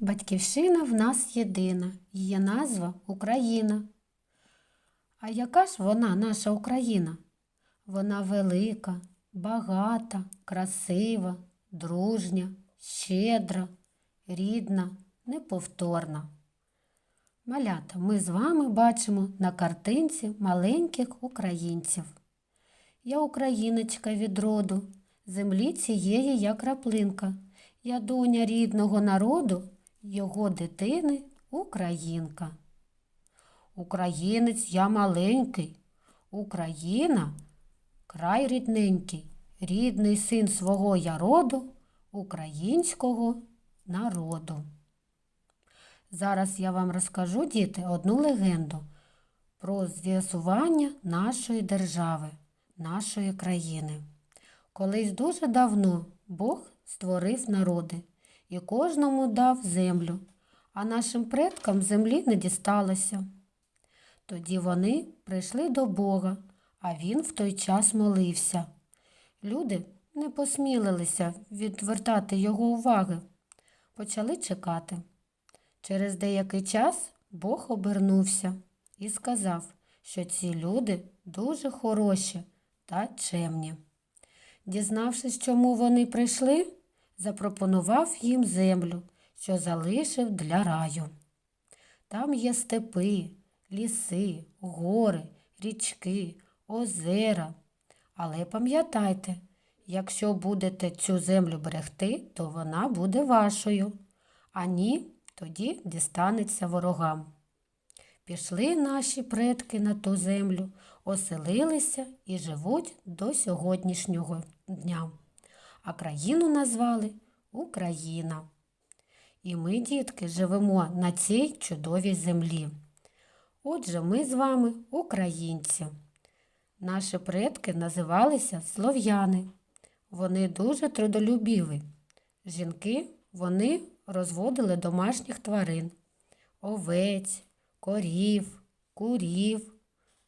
Батьківщина в нас єдина, її назва Україна. А яка ж вона, наша Україна? Вона велика, багата, красива, дружня, щедра, рідна, неповторна. Малята, ми з вами бачимо на картинці маленьких українців. Я україночка від роду, землі цієї я краплинка. Я доня рідного народу, його дитини українка. Українець я маленький, Україна край рідненький, рідний син свого я роду, українського народу. Зараз я вам розкажу, діти, одну легенду про з'ясування нашої держави, нашої країни. Колись дуже давно Бог створив народи і кожному дав землю, а нашим предкам землі не дісталося. Тоді вони прийшли до Бога, а він в той час молився. Люди не посмілилися відвертати його уваги, почали чекати. Через деякий час Бог обернувся і сказав, що ці люди дуже хороші та чемні. Дізнавшись, чому вони прийшли, запропонував їм землю, що залишив для раю. Там є степи, ліси, гори, річки, озера. Але пам'ятайте, якщо будете цю землю берегти, то вона буде вашою, а ні, тоді дістанеться ворогам. Пішли наші предки на ту землю, оселилися і живуть до сьогоднішнього дня. А країну назвали Україна. І ми, дітки, живемо на цій чудовій землі. Отже, ми з вами українці. Наші предки називалися слов'яни. Вони дуже трудолюбіві. Жінки вони розводили домашніх тварин, овець, корів, курів,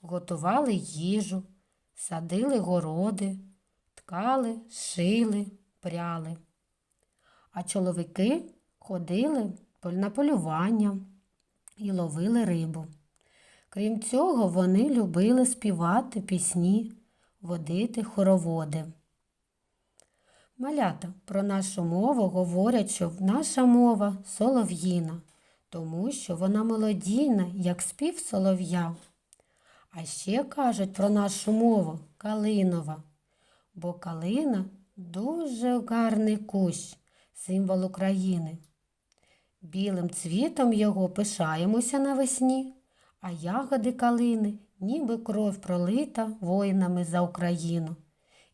готували їжу, садили городи, ткали, шили, пряли. А чоловіки ходили на полювання і ловили рибу. Крім цього, вони любили співати пісні, водити хороводи. Малята про нашу мову говорять, що наша мова солов'їна, тому що вона мелодійна, як спів солов'я. А ще кажуть про нашу мову калинова, бо калина дуже гарний кущ, символ України. Білим цвітом його пишаємося навесні, а ягоди калини, ніби кров пролита воїнами за Україну.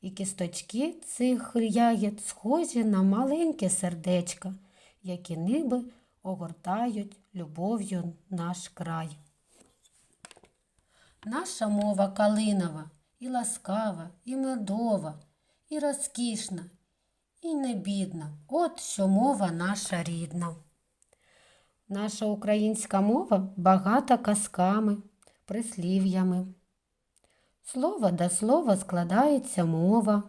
І кісточки цих ягід схожі на маленьке сердечка, які ніби огортають любов'ю наш край. Наша мова калинова і ласкава, і медова, і розкішна, і не бідна. От що мова наша рідна. Наша українська мова багата казками, прислів'ями. Слово до слова складається мова.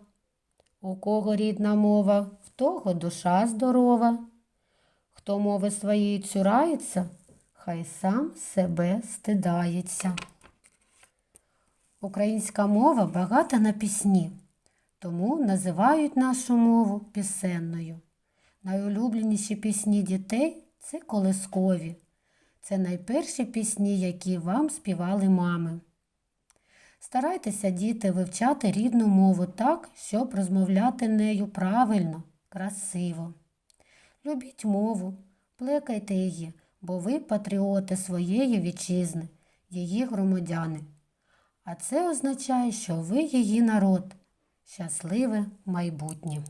У кого рідна мова, в того душа здорова. Хто мови своєї цюрається, хай сам себе стидається. Українська мова багата на пісні, тому називають нашу мову пісенною. Найулюбленіші пісні дітей це колискові. Це найперші пісні, які вам співали мами. Старайтеся, діти, вивчати рідну мову так, щоб розмовляти нею правильно, красиво. Любіть мову, плекайте її, бо ви патріоти своєї вітчизни, її громадяни. А це означає, що ви її народ, щасливе майбутнє.